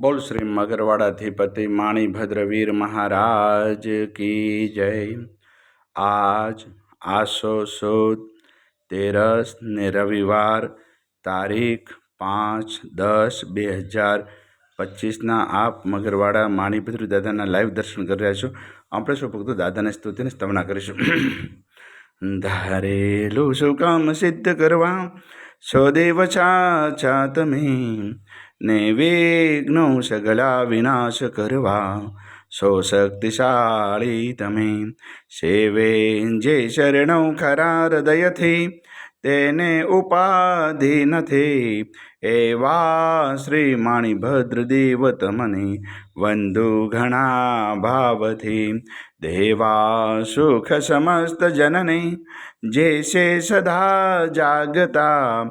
બોલ શ્રી મગરવાડાધિપતિ માણીભદ્રવીર મહારાજ કી જય. આજ આસો સુદ તેરસ ને રવિવાર તારીખ પાંચ દસ બે હજાર પચીસના આપ મગરવાડા માણીભદ્ર દાદાના લાઈવ દર્શન કરી રહ્યા છો. આપણે શું ફક્ત દાદાને સ્તુતિને સ્તવના કરીશું. ધારેલું શું કામ સિદ્ધ કરવા? સદેવ છા તમે ને વિઘ્નો સગલા વિનાશ કરવા સો શક્તિશાળી તમે સેવે જે શરણો ખરા હૃદયથી તેને ઉપાધિ નથી. એવા શ્રી માણીભદ્ર દેવ તમને વંદુ ઘણા ભાવથી. દેવા સુખ સમસ્ત જનને જે છે સદા જાગતા.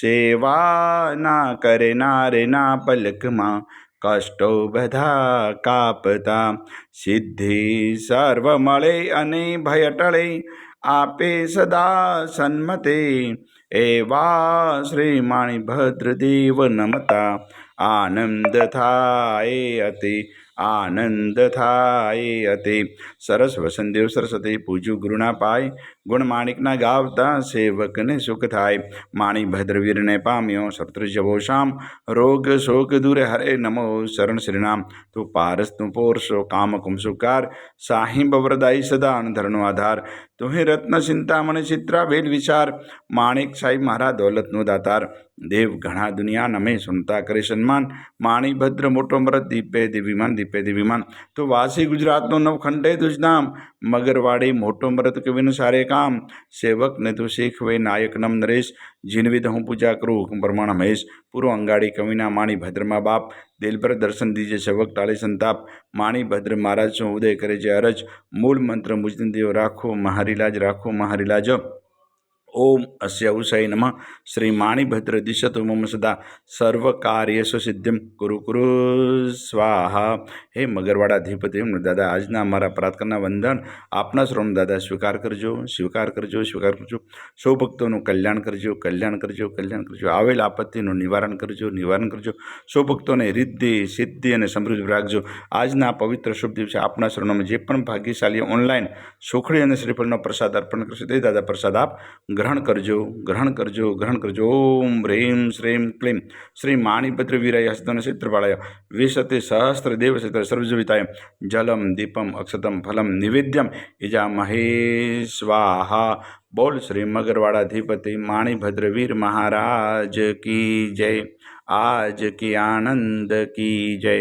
સેવા ના કરનારે ના પલકમાં કષ્ટો બધા કાપતા. સિદ્ધિ સર્વ મળે અને ભય ટળે. આપે સદા સન્મતે. એવા શ્રી માણીભદ્ર દેવ નમતા. આનંદ થાય અતિ, આનંદ થાય અતિ. સરસ વસંતદેવ સરસ્વતી પૂજુ ગુરુના પાય. ગુણ માણિકના ગાવતા સેવકને સુખ થાય. માણી ભદ્રવીરને પામ્યો શત્રુજવો શામ. રોગ શોક દૂર હરે નમો શરણ શ્રીનામ. તું પારસ તું પોરસો કામ કુમસુકાર સાહિબ વરદાઈ સદા અણધરનો આધાર. તું રત્ન ચિંતામણી ચિત્રા વેદ વિચાર. માણિક સાહેબ મારા દોલતનો દાતાર. દેવ ઘણા દુનિયા નમે સુનતા કરે સન્માન. માણી ભદ્ર મોટો મરદ, દીપે દિવિમાન દીપે દિવિમાન તો વાસી ગુજરાતનો નવખંડે દુજનામ મગરવાડી મોટો મરદ કવિનું સારે કામ. સેવકને તું શીખવે નાયક નમ નરેશ. જીનવિદ હું પૂજા કરું, હુકમ પ્રમાણ મહેશ, પૂરો અંગાડી, કવિના માણી, ભદ્રમાં બાપ દિલભર દર્શન દીજે સેવક ટાળી સંતાપ, માણી, ભદ્ર મહારાજ ઉદય કરે છે અરજ, મૂળ મંત્ર મુજદેવ રાખો મહારીલાજ રાખો મહારીલાજ. ઓમ અસ્ય ઉષય નમઃ શ્રી માણીભદ્ર દિશતુ મમ સદા સર્વકાર્યસુ સિદ્ધિમ કુરુ કુરુ સ્વાહા હે મગરવાડાધિપતિ દાદા આજના અમારા પ્રાર્થના વંદન આપના શ્રોણ દાદા સ્વીકાર કરજો સ્વીકાર કરજો સ્વીકાર કરજો સૌ ભક્તોનું કલ્યાણ કરજો કલ્યાણ કરજો કલ્યાણ કરજો આવેલ આપત્તિનું નિવારણ કરજો નિવારણ કરજો સૌ ભક્તોને રિદ્ધિ સિદ્ધિ અને સમૃદ્ધિ રાખજો આજના પવિત્ર શુભ દિવસે આપના શરણોમાં જે પણ ભાગ્યશાળી ઓનલાઈન સુખડી અને શ્રીફળનો પ્રસાદ અર્પણ કરશે। તે દાદા પ્રસાદ આપ ગ્રહણ કરજો ગ્રહણ કરજો ગ્રહણ કરજો ઓમ હ્રીમ શ્રીમ ક્લીમ શ્રી માણિભદ્ર વીરાય હસ્તન ચિત્રપાળાય વિશતે સહસ્ત્ર દેવ ચિત્ર સર્વજવિતાય જલમ દીપમ અક્ષતમ ફલમ નિવેદ્યમ ઇજા મહેશ્વાહા બોલ શ્રી મગરવાડાધિપતિ માણીભદ્ર વીર મહારાજ કી જય આજ કી આનંદ કી જય